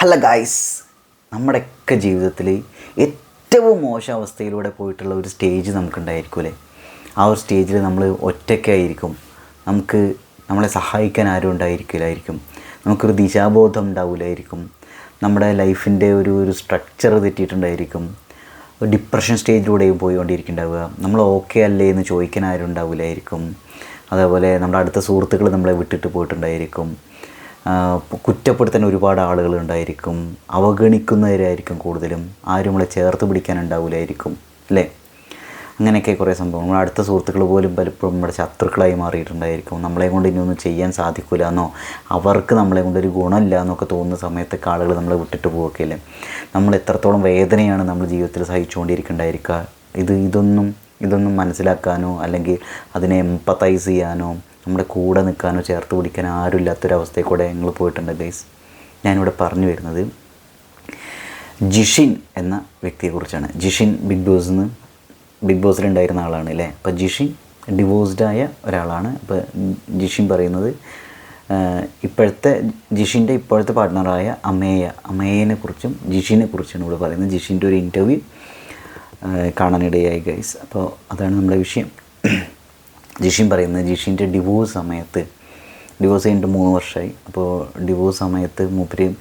Hello guys നമ്മുടെയൊക്കെ ജീവിതത്തിൽ ഏറ്റവും മോശം അവസ്ഥയിലൂടെ പോയിട്ടുള്ള ഒരു സ്റ്റേജ് നമുക്കുണ്ടായിരിക്കുമല്ലേ ആ ഒരു സ്റ്റേജിൽ നമ്മൾ ഒറ്റയ്ക്കായിരിക്കും നമുക്ക് നമ്മളെ സഹായിക്കാൻ ആരും ഉണ്ടായിരിക്കില്ലായിരിക്കും. നമുക്കൊരു ദിശാബോധം ഉണ്ടാവില്ലായിരിക്കും നമ്മുടെ ലൈഫിന്റെ ഒരു ഒരു സ്ട്രക്ചർ തെറ്റിയിട്ടുണ്ടായിരിക്കും. ഡിപ്രഷൻ സ്റ്റേജിലൂടെയും പോയിക്കൊണ്ടിരിക്കുന്നുണ്ടാവുക. നമ്മൾ ഓക്കെ അല്ലേ എന്ന് ചോദിക്കാൻ ആരും ഉണ്ടാവില്ലായിരിക്കും അതേപോലെ നമ്മുടെ അടുത്ത സുഹൃത്തുക്കൾ നമ്മളെ വിട്ടിട്ട് പോയിട്ടുണ്ടായിരിക്കും. കുറ്റപ്പെടുത്താൻ ഒരുപാട് ആളുകൾ ഉണ്ടായിരിക്കും. അവഗണിക്കുന്നവരായിരിക്കും കൂടുതലും. ആരും നമ്മളെ ചേർത്ത് പിടിക്കാനുണ്ടാവില്ലായിരിക്കും അല്ലേ? അങ്ങനെയൊക്കെ കുറേ സംഭവം നമ്മുടെ അടുത്ത സുഹൃത്തുക്കൾ പോലും പലപ്പോഴും നമ്മുടെ ശത്രുക്കളായി മാറിയിട്ടുണ്ടായിരിക്കും. നമ്മളെ കൊണ്ട് ഇനിയൊന്നും ചെയ്യാൻ സാധിക്കില്ല എന്നോ അവർക്ക് നമ്മളെ കൊണ്ട് ഒരു ഗുണമില്ല എന്നൊക്കെ തോന്നുന്ന സമയത്തൊക്കെ ആളുകൾ നമ്മളെ വിട്ടിട്ട് പോവുകയല്ലേ നമ്മൾ എത്രത്തോളം വേദനയാണ് നമ്മൾ ജീവിതത്തിൽ സഹിച്ചുകൊണ്ടിരിക്കുന്നുണ്ടായിരിക്കുക? ഇത് ഇതൊന്നും ഇതൊന്നും മനസ്സിലാക്കാനോ അല്ലെങ്കിൽ അതിനെ എംപത്തൈസ് ചെയ്യാനോ നമ്മുടെ കൂടെ നിൽക്കാനോ ചേർത്ത് പിടിക്കാനോ ആരുമില്ലാത്തൊരവസ്ഥയിൽ കൂടെ ഞങ്ങൾ പോയിട്ടുണ്ട് ഗൈസ് ഞാനിവിടെ പറഞ്ഞു വരുന്നത് ജിഷിൻ എന്ന വ്യക്തിയെക്കുറിച്ചാണ് ജിഷിൻ ബിഗ് ബോസിൽ നിന്ന് ബിഗ് ബോസിലുണ്ടായിരുന്ന ആളാണ് അല്ലേ അപ്പോൾ ജിഷിൻ ഡിവോഴ്സ്ഡായ ഒരാളാണ്. അപ്പോൾ ജിഷിൻ പറയുന്നത് ഇപ്പോഴത്തെ ജിഷിന്റെ ഇപ്പോഴത്തെ പാർട്ട്ണറായ അമേയ അമേയനെ കുറിച്ചും ജിഷിനെ കുറിച്ചാണ് ഇവിടെ പറയുന്നത്. ജിഷിന്റെ ഒരു ഇന്റർവ്യൂ കാണാനിടയായി ഗൈസ് അപ്പോൾ അതാണ് നമ്മുടെ വിഷയം. ജിഷിൻ പറയുന്നത് ജിഷിന്റെ ഡിവോഴ്സ് സമയത്ത് ഡിവോഴ്സ് കഴിഞ്ഞിട്ട് മൂന്ന് വർഷമായി. അപ്പോൾ ഡിവോഴ്സ് സമയത്ത് മൂപ്പര്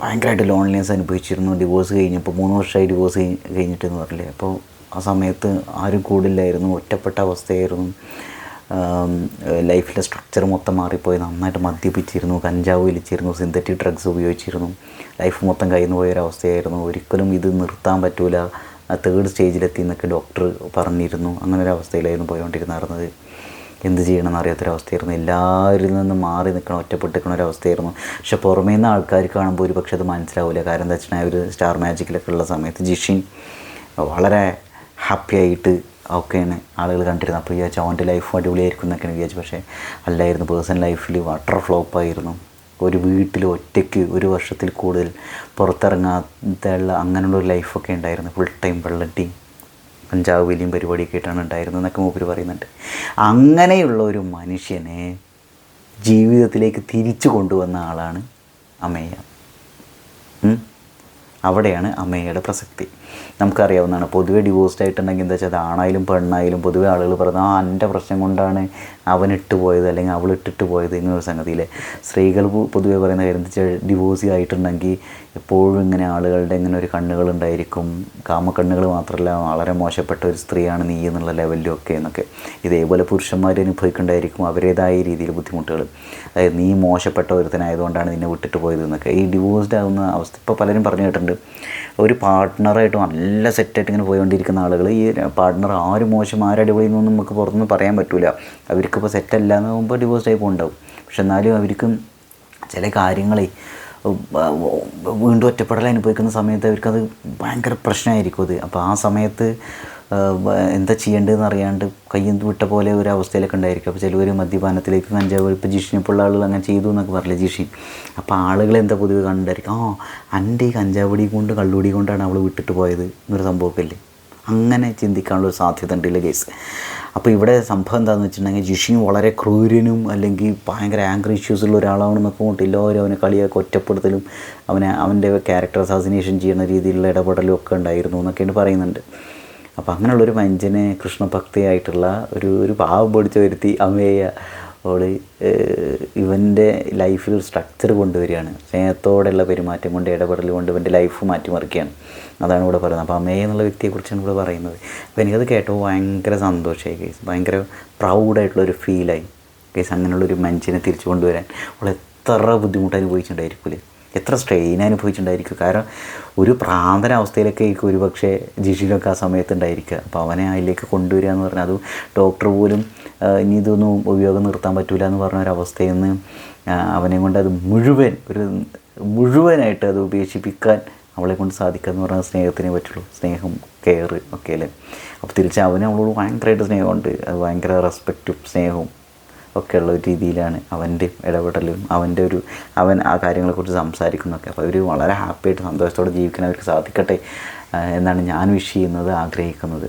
ഭയങ്കരമായിട്ട് ലോൺലിനെസ് അനുഭവിച്ചിരുന്നു. ഡിവോഴ്സ് കഴിഞ്ഞപ്പോൾ മൂന്ന് വർഷമായി ഡിവോഴ്സ് കഴിഞ്ഞിട്ട് എന്ന് പറഞ്ഞില്ലേ. അപ്പോൾ ആ സമയത്ത് ആരും കൂടില്ലായിരുന്നു. ഒറ്റപ്പെട്ട അവസ്ഥയായിരുന്നു. ലൈഫിലെ സ്ട്രക്ചർ മൊത്തം മാറിപ്പോയി നന്നായിട്ട് മദ്യപിച്ചിരുന്നു. കഞ്ചാവ് വലിച്ചിരുന്നു. സിന്തറ്റിക് ഡ്രഗ്സ് ഉപയോഗിച്ചിരുന്നു. ലൈഫ് മൊത്തം കയ്യിൽ നിന്ന് പോയൊരവസ്ഥയായിരുന്നു. ഒരിക്കലും ഇത് നിർത്താൻ പറ്റൂല. തേർഡ് സ്റ്റേജിലെത്തി എന്നൊക്കെ ഡോക്ടർ പറഞ്ഞിരുന്നു. അങ്ങനെ ഒരു അവസ്ഥയിലായിരുന്നു പോയിക്കൊണ്ടിരുന്നത് എന്ത് ചെയ്യണമെന്ന് അറിയാത്തൊരവസ്ഥയായിരുന്നു എല്ലാവരിൽ നിന്നും മാറി നിൽക്കണം ഒറ്റപ്പെട്ട് നിൽക്കണ ഒരവസ്ഥയായിരുന്നു. പക്ഷെ പുറമേ നിന്ന് ആൾക്കാർ കാണുമ്പോൾ ഒരു പക്ഷേ അത് മനസ്സിലാവില്ല കാരണം എന്താ വെച്ചിട്ടുണ്ടെങ്കിൽ ഒരു സ്റ്റാർ മാജിക്കിലൊക്കെ ഉള്ള സമയത്ത് ജിഷിൻ വളരെ ഹാപ്പി ആയിട്ട് ഒക്കെയാണ് ആളുകൾ കണ്ടിരുന്നത്. അപ്പോൾ വിചാരിച്ചു അവന്റെ ലൈഫ് അടിപൊളിയായിരിക്കും എന്നൊക്കെയാണ് വിചാരിച്ചു പക്ഷേ അല്ലായിരുന്നു. പേഴ്സണൽ ലൈഫിൽ വാട്ടർ ഫ്ലോപ്പായിരുന്നു ഒരു വീട്ടിൽ ഒറ്റയ്ക്ക് ഒരു വർഷത്തിൽ കൂടുതൽ പുറത്തിറങ്ങാത്തുള്ള അങ്ങനെയുള്ള ഒരു ലൈഫൊക്കെ ഉണ്ടായിരുന്നു. ഫുൾ ടൈം വെള്ളട്ടി കഞ്ചാവ് വലിയും പരിപാടിയൊക്കെ ആയിട്ടാണ് ഉണ്ടായിരുന്നത് എന്നൊക്കെ മൂപ്പർ പറയുന്നുണ്ട്. അങ്ങനെയുള്ള ഒരു മനുഷ്യനെ ജീവിതത്തിലേക്ക് തിരിച്ചു കൊണ്ടുവന്ന ആളാണ് അമേയ അവിടെയാണ് അമ്മയുടെ പ്രസക്തി. നമുക്കറിയാവുന്നതാണ്. പൊതുവെ ഡിവോഴ്സ്ഡ് ആയിട്ടുണ്ടെങ്കിൽ എന്താ വെച്ചാൽ ആണായാലും പെണ്ണായാലും പൊതുവെ ആളുകൾ പറയുന്നത് ആ എന്റെ പ്രശ്നം കൊണ്ടാണ് അവൻ ഇട്ട് പോയത് അല്ലെങ്കിൽ അവൾ ഇട്ടിട്ട് പോയത് എന്നൊരു സംഗതിയിലെ. സ്ത്രീകൾ പൊതുവേ പൊതുവെ പറയുന്ന കാര്യം എന്താ വെച്ചാൽ ഡിവോഴ്സ് ആയിട്ടുണ്ടെങ്കിൽ എപ്പോഴും ഇങ്ങനെ ആളുകളുടെ ഇങ്ങനെ ഒരു കണ്ണുകളുണ്ടായിരിക്കും കാമക്കണ്ണുകൾ മാത്രമല്ല വളരെ മോശപ്പെട്ട ഒരു സ്ത്രീയാണ് നീ എന്നുള്ള ലെവലിലും ഒക്കെ എന്നൊക്കെ. ഇതേപോലെ പുരുഷന്മാർ അനുഭവിക്കേണ്ടായിരിക്കും അവരുടേതായ രീതിയിൽ ബുദ്ധിമുട്ടുകൾ അതായത് നീ മോശപ്പെട്ട ഒരുത്തനായതുകൊണ്ടാണ് നിന്നെ വിട്ടിട്ട് പോയത് എന്നൊക്കെ. ഈ ഡിവോഴ്സ്ഡ് ആവുന്ന അവസ്ഥ ഇപ്പോൾ പലരും പറഞ്ഞു കേട്ടിട്ടുണ്ട്. ഒരു പാർട്ട്ണറായിട്ട് നല്ല സെറ്റായിട്ട് ഇങ്ങനെ പോയിക്കൊണ്ടിരിക്കുന്ന ആളുകൾ ഈ പാർട്ട്ണർ ആര് മോശം ആരടിപൊളി എന്നൊന്നും നമുക്ക് പുറത്തുനിന്ന് പറയാൻ പറ്റില്ല അവർക്കിപ്പോൾ സെറ്റല്ല എന്ന് പോകുമ്പോൾ ഡിവോഴ്സ് ആയി പോകുന്നുണ്ടാവും പക്ഷെ എന്നാലും അവർക്ക് ചില കാര്യങ്ങളെ വീണ്ടും ഒറ്റപ്പെടൽ അനുഭവിക്കുന്ന സമയത്ത് അവർക്കത് ഭയങ്കര പ്രശ്നമായിരിക്കും അത്. അപ്പോൾ ആ സമയത്ത് എന്താ ചെയ്യേണ്ടതെന്ന് അറിയാണ്ട് കയ്യും വിട്ട പോലെ ഒരു അവസ്ഥയിലൊക്കെ ഉണ്ടായിരിക്കും. അപ്പോൾ ചിലവർ മദ്യപാനത്തിലേക്ക് കഞ്ചാവ് ഇപ്പോൾ ജിഷിനെ ഇപ്പോൾ ഉള്ള ആളുകൾ അങ്ങനെ ചെയ്തു എന്നൊക്കെ പറയില്ലേ ജിഷി? അപ്പോൾ ആളുകൾ എന്താ പൊതുവെ കണ്ടായിരിക്കും ആ എന്റെ ഈ കഞ്ചാവടി കൊണ്ട് കള്ളുടി കൊണ്ടാണ് അവൾ വിട്ടിട്ട് പോയത് എന്നൊരു സംഭവമൊക്കെ അങ്ങനെ ചിന്തിക്കാനുള്ള ഒരു സാധ്യത ഉണ്ടല്ലേ കേസ് അപ്പോൾ ഇവിടെ സംഭവം എന്താണെന്ന് വെച്ചിട്ടുണ്ടെങ്കിൽ ജിഷിൻ വളരെ ക്രൂരനും അല്ലെങ്കിൽ ഭയങ്കര ആങ്കർ ഇഷ്യൂസുള്ള ഒരാളാണെന്നൊക്കെ കൊണ്ട് എല്ലാവരും അവനെ കളിയൊക്കെ ഒറ്റപ്പെടുത്തലും അവനെ അവന്റെ ക്യാരക്ടർ അസാസിനേഷൻ ചെയ്യുന്ന രീതിയിലുള്ള ഇടപെടലും ഒക്കെ ഉണ്ടായിരുന്നു എന്നൊക്കെയാണ് പറയുന്നുണ്ട്. അപ്പോൾ അങ്ങനെയുള്ളൊരു മനുഷ്യനെ കൃഷ്ണഭക്തിയായിട്ടുള്ള ഒരു ഒരു പാവം പൊടിച്ച് വരുത്തി അമ്മയ അവൾ ഇവന്റെ ലൈഫിൽ സ്ട്രക്ചർ കൊണ്ടുവരികയാണ്. സ്നേഹത്തോടെയുള്ള പെരുമാറ്റം കൊണ്ട് ഇടപെടൽ കൊണ്ട് ഇവന്റെ ലൈഫ് മാറ്റിമറിക്കുകയാണ്. അതാണ് ഇവിടെ പറയുന്നത്. അപ്പോൾ അമ്മയെ എന്നുള്ള വ്യക്തിയെക്കുറിച്ചാണ് ഇവിടെ പറയുന്നത്. അപ്പോൾ എനിക്കത് കേട്ടപ്പോൾ ഭയങ്കര സന്തോഷമായി കേസ് ഭയങ്കര പ്രൗഡായിട്ടുള്ളൊരു ഫീലായി കേസ് അങ്ങനെയുള്ളൊരു മനുഷ്യനെ തിരിച്ചു കൊണ്ടുവരാൻ. അവൾ എത്ര ബുദ്ധിമുട്ട് എത്ര സ്ട്രെയിൻ അനുഭവിച്ചിട്ടുണ്ടായിരിക്കും? കാരണം ഒരു പ്രാന്തരാവസ്ഥയിലൊക്കെ ഒരു പക്ഷേ ജിഷിലൊക്കെ ആ സമയത്ത് ഉണ്ടായിരിക്കുക. അപ്പോൾ അവനെ അതിലേക്ക് കൊണ്ടുവരിക എന്ന് പറഞ്ഞാൽ അത് ഡോക്ടർ പോലും ഇനി ഇതൊന്നും ഉപയോഗം നിർത്താൻ പറ്റില്ല എന്ന് പറഞ്ഞ ഒരവസ്ഥയിൽ നിന്ന് അവനെ കൊണ്ട് അത് മുഴുവൻ ഒരു മുഴുവനായിട്ട് അത് ഉപേക്ഷിപ്പിക്കാൻ അവളെ കൊണ്ട് സാധിക്കുക എന്ന് പറഞ്ഞാൽ സ്നേഹത്തിനെ പറ്റുള്ളൂ. സ്നേഹം കെയർ ഒക്കെ അല്ലേ? അപ്പോൾ തിരിച്ച് അവന് അവളോട് ഭയങ്കരമായിട്ട് സ്നേഹമുണ്ട്. അത് ഭയങ്കര റെസ്പെക്റ്റും സ്നേഹവും. ഒക്കെയുള്ള ഒരു രീതിയിലാണ് അവന്റെ ഇടപെടലും അവന്റെ ഒരു അവൻ ആ കാര്യങ്ങളെക്കുറിച്ച് സംസാരിക്കുന്നതൊക്കെ. അപ്പോൾ അവർ വളരെ ഹാപ്പിയായിട്ട് സന്തോഷത്തോടെ ജീവിക്കാൻ അവർക്ക് സാധിക്കട്ടെ എന്നാണ് ഞാൻ വിഷ് ചെയ്യുന്നത് ആഗ്രഹിക്കുന്നത്.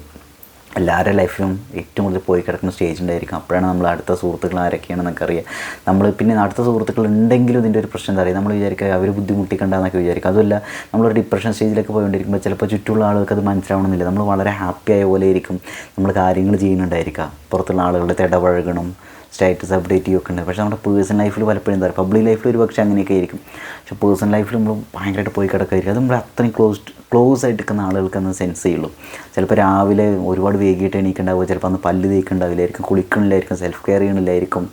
എല്ലാവരുടെ ലൈഫിലും ഏറ്റവും കൂടുതൽ പോയി കിടക്കുന്ന സ്റ്റേജ് ഉണ്ടായിരിക്കും. അപ്പോഴാണ് നമ്മൾ അടുത്ത സുഹൃത്തുക്കൾ ആരൊക്കെയാണെന്നൊക്കെ അറിയുക നമ്മൾ പിന്നെ അടുത്ത സുഹൃത്തുക്കൾ ഉണ്ടെങ്കിലും ഇതിന്റെ ഒരു പ്രശ്നം എന്താ നമ്മൾ വിചാരിക്കുക അവർ ബുദ്ധിമുട്ടിക്കണ്ടെന്നൊക്കെ വിചാരിക്കും അതുമല്ല നമ്മളൊരു ഡിപ്രഷൻ സ്റ്റേജിലൊക്കെ പോയിക്കൊണ്ടിരിക്കുമ്പോൾ ചിലപ്പോൾ ചുറ്റുമുള്ള ആളുകൾക്ക് അത് മനസ്സിലാവണമെന്നില്ല. നമ്മൾ വളരെ ഹാപ്പിയായ പോലെ ഇരിക്കും. നമ്മൾ കാര്യങ്ങൾ ചെയ്യുന്നുണ്ടായിരിക്കുക പുറത്തുള്ള ആളുകളുടെ ഇടപഴകണം സ്റ്റാറ്റസ് അപ്ഡേറ്റ് ചെയ്യുകയൊക്കെ ഉണ്ട്. പക്ഷേ നമ്മുടെ പേഴ്സണൽ ലൈഫിൽ പലപ്പോഴും എന്താ പറയുക പബ്ലിക് ലൈഫിൽ ഒരു പക്ഷേ അങ്ങനെയൊക്കെ ആയിരിക്കും. പക്ഷേ പേഴ്സണൽ ലൈഫിൽ നമ്മൾ ഭയങ്കരമായിട്ട് പോയി കിടക്കായിരിക്കും. അത് നമ്മൾ അത്രയും ക്ലോസ് ക്ലോസ് ആയിട്ട് നിൽക്കുന്ന ആളുകൾക്ക് അന്ന് സെൻസ് ചെയ്യുള്ളൂ. ചിലപ്പോൾ രാവിലെ ഒരുപാട് വൈകിട്ട് എണീക്കുണ്ടാവുക ചിലപ്പോൾ അന്ന് പല്ല് തേക്കുണ്ടാവില്ലായിരിക്കും കുളിക്കണില്ലായിരിക്കും സെൽഫ് കെയർ ചെയ്യണില്ലായിരിക്കും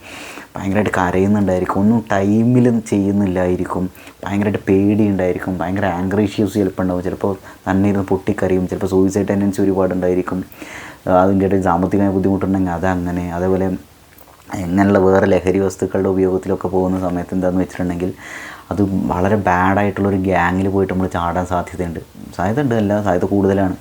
ഭയങ്കരമായിട്ട് കരയുന്നുണ്ടായിരിക്കും ഒന്നും ടൈമിൽ ചെയ്യുന്നില്ലായിരിക്കും ഭയങ്കരമായിട്ട് പേടി ഉണ്ടായിരിക്കും ഭയങ്കര ആംഗ്രി ഇഷ്യൂസ് ചിലപ്പോൾ ഉണ്ടാവും. ചിലപ്പോൾ തന്നെ ഇരുന്ന് പൊട്ടിക്കറിയും ചിലപ്പോൾ സൂയിസൈഡ് ടെൻഡൻസി ഒരുപാടുണ്ടായിരിക്കും. അതിന്റെ ഇടയിൽ സാമ്പത്തികമായ ബുദ്ധിമുട്ടുണ്ടെങ്കിൽ അതങ്ങനെ. അതേപോലെ ഇങ്ങനെയുള്ള വേറെ ലഹരി വസ്തുക്കളുടെ ഉപയോഗത്തിലൊക്കെ പോകുന്ന സമയത്ത് എന്താണെന്ന് വെച്ചിട്ടുണ്ടെങ്കിൽ അത് വളരെ ബാഡായിട്ടുള്ളൊരു ഗ്യാങ്ങിൽ പോയിട്ട് നമ്മൾ ചാടാൻ സാധ്യതയുണ്ട്. സാധ്യത ഉണ്ട് അല്ല സാധ്യത കൂടുതലാണ്.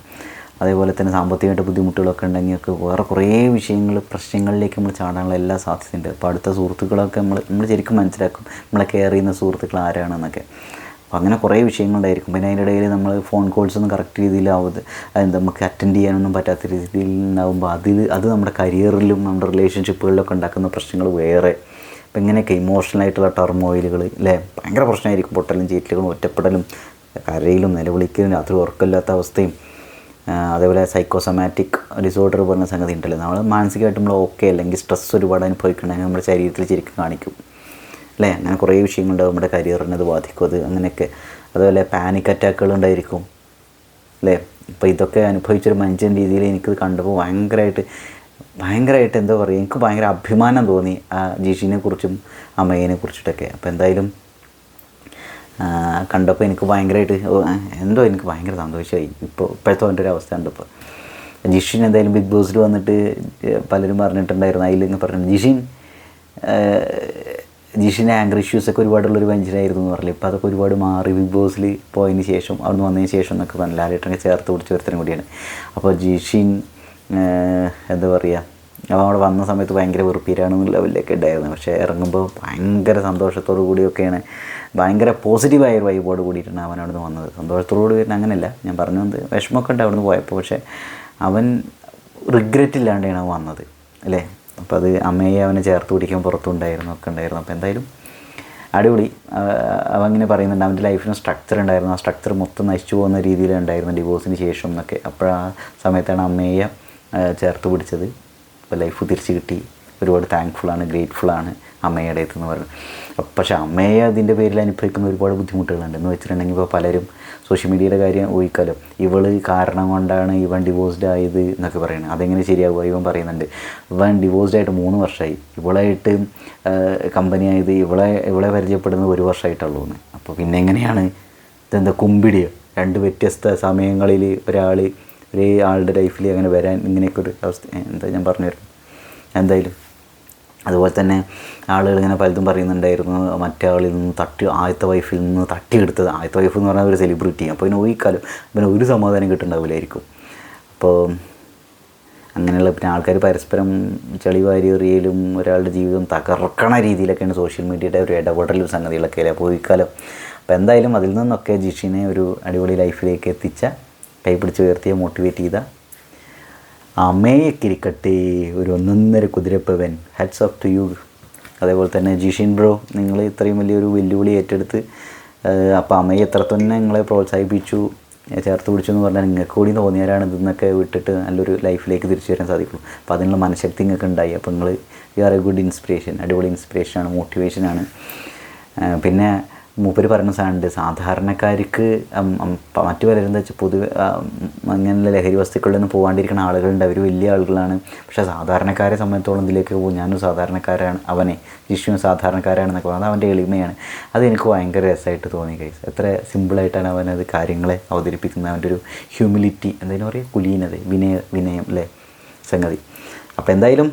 അതേപോലെ തന്നെ സാമ്പത്തികമായിട്ട് ബുദ്ധിമുട്ടുകളൊക്കെ ഉണ്ടെങ്കിൽ ഒക്കെ വേറെ കുറേ വിഷയങ്ങൾ പ്രശ്നങ്ങളിലേക്ക് നമ്മൾ ചാടാനുള്ള എല്ലാ സാധ്യതയുണ്ട്. അപ്പോൾ അടുത്ത സുഹൃത്തുക്കളൊക്കെ നമ്മൾ നമ്മൾ ശരിക്കും മനസ്സിലാക്കും നമ്മളെ കെയർ ചെയ്യുന്ന സുഹൃത്തുക്കൾ ആരാണെന്നൊക്കെ. അപ്പോൾ അങ്ങനെ കുറേ വിഷയങ്ങളുണ്ടായിരിക്കും. പിന്നെ അതിന്റെ ഇടയിൽ നമ്മൾ ഫോൺ കോൾസ് ഒന്നും കറക്റ്റ് രീതിയിലാവത് നമുക്ക് അറ്റൻഡ് ചെയ്യാനൊന്നും പറ്റാത്ത രീതിയിൽ ഉണ്ടാകുമ്പോൾ അതിൽ അത് നമ്മുടെ കരിയറിലും നമ്മുടെ റിലേഷൻഷിപ്പുകളിലൊക്കെ ഉണ്ടാക്കുന്ന പ്രശ്നങ്ങൾ വേറെ. അപ്പം ഇങ്ങനെയൊക്കെ ഇമോഷണലായിട്ടുള്ള ടർമോയിലുകൾ അല്ലേ ഭയങ്കര പ്രശ്നമായിരിക്കും. പൊട്ടലും ചീറ്റലുകളും ഒറ്റപ്പെടലും കരയിലും നിലവിളിക്കലും രാത്രി ഉറക്കമില്ലാത്ത അവസ്ഥയും അതേപോലെ സൈക്കോസമാറ്റിക് ഡിസോർഡർ പറഞ്ഞ സംഗതി ഉണ്ടല്ലോ. നമ്മൾ മാനസികമായിട്ട് നമ്മൾ ഓക്കെ അല്ലെങ്കിൽ സ്ട്രെസ് ഒരുപാട് അനുഭവിക്കണമെങ്കിൽ നമ്മുടെ ശരീരത്തിൽ ശരിക്കും കാണിക്കും. അല്ലേ? അങ്ങനെ കുറേ വിഷയങ്ങളുണ്ടാവും നമ്മുടെ കരിയറിനെ അത് ബാധിക്കും അത് അങ്ങനെയൊക്കെ. അതുപോലെ പാനിക് അറ്റാക്കുകൾ ഉണ്ടായിരിക്കും അല്ലേ? ഇപ്പോൾ ഇതൊക്കെ അനുഭവിച്ചൊരു മനുഷ്യൻ രീതിയിൽ എനിക്കത് കണ്ടപ്പോൾ ഭയങ്കരമായിട്ട് ഭയങ്കരമായിട്ട് എന്താ പറയുക എനിക്ക് ഭയങ്കര അഭിമാനം തോന്നി ആ ജിഷിനെ കുറിച്ചും അമ്മയെ കുറിച്ചിട്ടൊക്കെ. അപ്പോൾ എന്തായാലും കണ്ടപ്പോൾ എനിക്ക് ഭയങ്കരമായിട്ട് എന്തോ എനിക്ക് ഭയങ്കര സന്തോഷമായി. ഇപ്പോൾ ഇപ്പോഴത്തെ എന്റെ ഒരു അവസ്ഥ കണ്ടപ്പോൾ. ജിഷിൻ എന്തായാലും ബിഗ് ബോസിൽ വന്നിട്ട് പലരും പറഞ്ഞിട്ടുണ്ടായിരുന്നു. അതിൽ പറഞ്ഞു ജിഷിൻ ജിഷിന്റെ ആങ്കർ ഇഷ്യൂസൊക്കെ ഒരുപാടുള്ളൊരു മനുഷ്യനായിരുന്നു എന്ന് പറഞ്ഞു ഇപ്പോൾ അതൊക്കെ ഒരുപാട് മാറി ബിഗ് ബോസിൽ പോയതിന് ശേഷം അവിടുന്ന് വന്നതിന് ശേഷം എന്നൊക്കെ പറഞ്ഞു ലാലേട്ടനെ ചേർത്ത് പിടിച്ച ഒരുത്തരം കൂടിയാണ്. അപ്പോൾ ജിഷിൻ എന്താ പറയുക അവൻ അവിടെ വന്ന സമയത്ത് ഭയങ്കര വെറുപ്പീരാണെന്നുള്ള ലെവലിലൊക്കെ ഉണ്ടായിരുന്നു. പക്ഷേ ഇറങ്ങുമ്പോൾ ഭയങ്കര സന്തോഷത്തോടു കൂടിയൊക്കെയാണ് ഭയങ്കര പോസിറ്റീവായ ഒരു വൈബോട് കൂടിയിട്ടാണ് അവൻ അവിടുന്ന് വന്നത്. സന്തോഷത്തോടു കൂടി വരുന്ന അങ്ങനെയല്ല ഞാൻ പറഞ്ഞു വന്നത് വിഷമമൊക്കെ ഉണ്ട് അവിടുന്ന് പോയപ്പോൾ പക്ഷേ അവൻ റിഗ്രറ്റ് ഇല്ലാണ്ടാണ് വന്നത്. അല്ലേ? അപ്പോൾ അത് അമ്മയെ അവനെ ചേർത്ത് പിടിക്കാൻ പുറത്തുണ്ടായിരുന്നു ഒക്കെ ഉണ്ടായിരുന്നു. അപ്പോൾ എന്തായാലും അടിപൊളി. അവ അങ്ങനെ പറയുന്നുണ്ട് അവന്റെ ലൈഫിന് സ്ട്രക്ചർ ഉണ്ടായിരുന്നു. ആ സ്ട്രക്ചർ മൊത്തം നശിച്ചു പോകുന്ന രീതിയിലുണ്ടായിരുന്നു ഡിവോഴ്സിന് ശേഷം എന്നൊക്കെ. അപ്പോൾ ആ സമയത്താണ് അമ്മയെ ചേർത്ത് പിടിച്ചത്. അപ്പോൾ ലൈഫ് തിരിച്ച് കിട്ടി. ഒരുപാട് താങ്ക്ഫുള്ളാണ് ഗ്രേറ്റ്ഫുള്ളാണ് അമ്മയുടെ അടുത്ത് എന്ന് പറയുന്നത് പക്ഷേ അമ്മയെ അതിന്റെ പേരിൽ അനുഭവിക്കുന്ന ഒരുപാട് ബുദ്ധിമുട്ടുകളുണ്ട്. എന്ന് വെച്ചിട്ടുണ്ടെങ്കിൽ ഇപ്പോൾ പലരും സോഷ്യൽ മീഡിയയുടെ കാര്യം ഊഹിക്കാലോ. ഇവൾ കാരണം കൊണ്ടാണ് ഇവൻ ഡിവോഴ്സ്ഡ് ആയത് എന്നൊക്കെ പറയുന്നത് അതെങ്ങനെ ശരിയാവുക? ഇവൻ പറയുന്നുണ്ട് ഇവൻ ഡിവോഴ്സ്ഡ് ആയിട്ട് മൂന്ന് വർഷമായി ഇവളായിട്ട് കമ്പനി ആയത് ഇവളെ ഇവളെ പരിചയപ്പെടുന്നത് ഒരു വർഷമായിട്ടുള്ളൂ എന്ന്. അപ്പോൾ പിന്നെ എങ്ങനെയാണ്? ഇതെന്താ കുമ്പിടിയോ? രണ്ട് വ്യത്യസ്ത സമയങ്ങളിൽ ഒരാൾ ഒരേ ആളുടെ ലൈഫിൽ അങ്ങനെ വരാൻ ഇങ്ങനെയൊക്കെ ഒരു അവസ്ഥ. എന്താ ഞാൻ പറഞ്ഞു തരുന്നത്? എന്തായാലും അതുപോലെ തന്നെ ആളുകൾ ഇങ്ങനെ പലതും പറയുന്നുണ്ടായിരുന്നു മറ്റേ ആളിൽ നിന്ന് തട്ടി ആദ്യത്തെ വൈഫിൽ നിന്ന് തട്ടിയെടുത്തത്. ആദ്യത്തെ വൈഫ് എന്ന് പറഞ്ഞാൽ ഒരു സെലിബ്രിറ്റി അപ്പോൾ പിന്നെ ഒഴിക്കാലും പിന്നെ ഒരു സമാധാനം കിട്ടുന്നുണ്ടാവില്ലായിരിക്കും. അപ്പോൾ അങ്ങനെയുള്ള പിന്നെ ആൾക്കാർ പരസ്പരം ചെളി വാരി എറിയലും ഒരാളുടെ ജീവിതം തകർക്കണ രീതിയിലൊക്കെയാണ് സോഷ്യൽ മീഡിയയുടെ ഒരു ഇടപെടലും സംഗതികളൊക്കെ അല്ലേ? അപ്പോൾ ഊഹിക്കാലം അപ്പോൾ എന്തായാലും അതിൽ നിന്നൊക്കെ ജിഷിനെ ഒരു അടിപൊളി ലൈഫിലേക്ക് എത്തിച്ച കൈ പിടിച്ച് ഉയർത്തിയ മോട്ടിവേറ്റ് ചെയ്ത അമ്മയൊക്കെ ഇരിക്കട്ടെ ഒരു ഒന്നൊന്നര കുതിരപ്പവൻ ഹെഡ്സ് ഓഫ് ടു യു അതേപോലെ തന്നെ ജിഷിൻ ബ്രോ നിങ്ങൾ ഇത്രയും വലിയൊരു വെല്ലുവിളി ഏറ്റെടുത്ത് അപ്പോൾ അമ്മയെ എത്രത്തന്നെ തന്നെ നിങ്ങളെ പ്രോത്സാഹിപ്പിച്ചു ചേർത്ത് പിടിച്ചു എന്ന് പറഞ്ഞാൽ നിങ്ങൾക്ക് കൂടി തോന്നിയാലാണ് ഇതെന്നൊക്കെ വിട്ടിട്ട് നല്ലൊരു ലൈഫിലേക്ക് തിരിച്ചു വരാൻ സാധിക്കുള്ളൂ അപ്പോൾ അതിനുള്ള മനഃശക്തി നിങ്ങൾക്ക് ഉണ്ടായി. അപ്പോൾ നിങ്ങൾ you are a good inspiration അടിപൊളി ഇൻസ്പിറേഷനാണ് മോട്ടിവേഷനാണ് പിന്നെ മൂപ്പര് പറയുന്ന സാധനമുണ്ട്. സാധാരണക്കാർക്ക് മറ്റു പലരും എന്താ വെച്ചാൽ പൊതുവെ അങ്ങനെയുള്ള ലഹരി വസ്തുക്കളിൽ നിന്ന് പോകാണ്ടിരിക്കുന്ന ആളുകളുണ്ട്. അവർ വലിയ ആളുകളാണ്. പക്ഷേ സാധാരണക്കാരെ സംബന്ധിച്ചോളം ഇതിലേക്ക് പോകും. ഞാനും സാധാരണക്കാരാണ് അവനെ ജിഷുവും സാധാരണക്കാരാണെന്നൊക്കെ പറഞ്ഞത് അവന്റെ എളിമയാണ്. അത് എനിക്ക് ഭയങ്കര രസമായിട്ട് തോന്നി കൈസ് എത്ര സിമ്പിളായിട്ടാണ് അവനത് കാര്യങ്ങളെ അവതരിപ്പിക്കുന്നത്. അവന്റെ ഒരു ഹ്യൂമിലിറ്റി എന്തെങ്കിലും പറയുക? കുലീനത വിനയ വിനയം അല്ലേ സംഗതി. അപ്പോൾ എന്തായാലും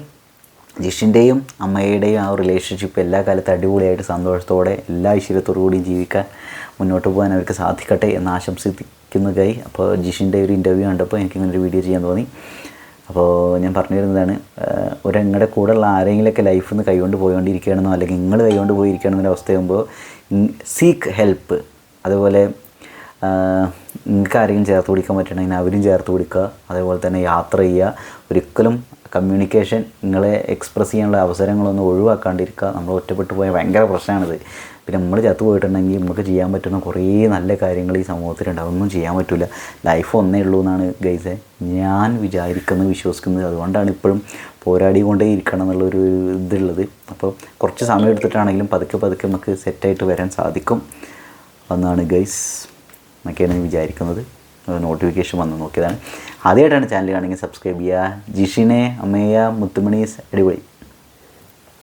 ജിഷിന്റെയും അമ്മയുടെയും ആ റിലേഷൻഷിപ്പ് എല്ലാ കാലത്തും അടിപൊളിയായിട്ട് സന്തോഷത്തോടെ എല്ലാ ഐശ്വര്യത്തോടു കൂടിയും ജീവിക്കാൻ മുന്നോട്ട് പോകാൻ അവർക്ക് സാധിക്കട്ടെ എന്ന് ആശംസിക്കുന്ന ആശംസിക്കുന്നതായി അപ്പോൾ ജിഷിന്റെ ഒരു ഇന്റർവ്യൂ കണ്ടപ്പോൾ എനിക്ക് ഇങ്ങനെ ഒരു വീഡിയോ ചെയ്യാൻ തോന്നി. അപ്പോൾ ഞാൻ പറഞ്ഞു വരുന്നതാണ് ഒരു നിങ്ങളുടെ കൂടെയുള്ള ആരെങ്കിലുമൊക്കെ ലൈഫിൽ നിന്ന് കൈകൊണ്ട് പോയിക്കൊണ്ടിരിക്കുകയാണെന്നോ അല്ലെങ്കിൽ നിങ്ങൾ കൈകൊണ്ട് പോയിരിക്കുകയാണെന്നൊരു അവസ്ഥയാകുമ്പോൾ സീക്ക് ഹെൽപ്പ് അതുപോലെ നിങ്ങൾക്ക് ആരെങ്കിലും ചേർത്ത് പിടിക്കാൻ പറ്റണമെങ്കിൽ അവരും ചേർത്ത് പിടിക്കുക. അതേപോലെ തന്നെ യാത്ര ചെയ്യുക. ഒരിക്കലും കമ്മ്യൂണിക്കേഷൻ നിങ്ങളെ എക്സ്പ്രസ് ചെയ്യാനുള്ള അവസരങ്ങളൊന്നും ഒഴിവാക്കാണ്ടിരിക്കുക. നമ്മൾ ഒറ്റപ്പെട്ടു പോയാൽ ഭയങ്കര പ്രശ്നമാണിത്. പിന്നെ നമ്മൾ ചത്തു പോയിട്ടുണ്ടെങ്കിൽ നമുക്ക് ചെയ്യാൻ പറ്റുന്ന കുറേ നല്ല കാര്യങ്ങൾ ഈ സമൂഹത്തിലുണ്ട് അതൊന്നും ചെയ്യാൻ പറ്റില്ല ലൈഫ് ഒന്നേ ഉള്ളൂ എന്നാണ് ഗൈസെ ഞാൻ വിചാരിക്കുന്നത് വിശ്വസിക്കുന്നത്. അതുകൊണ്ടാണ് ഇപ്പോഴും പോരാടി പോരാടിക്കൊണ്ടേ ഇരിക്കണം എന്നുള്ളൊരു ഇതുള്ളത്. അപ്പോൾ കുറച്ച് സമയം എടുത്തിട്ടാണെങ്കിലും പതുക്കെ പതുക്കെ നമുക്ക് സെറ്റായിട്ട് വരാൻ സാധിക്കും എന്നാണ് ഗൈസ് എന്നൊക്കെയാണ് വിചാരിക്കുന്നത്. നോട്ടിഫിക്കേഷൻ വന്ന് നോക്കിയതാണ്. ആദ്യമായിട്ടാണ് ചാനൽ കാണുമെങ്കിൽ സബ്സ്ക്രൈബ് ചെയ്യുക. ജിഷിനെ അമ്മയ്യ മുത്തുമണീസ് അടിപൊളി.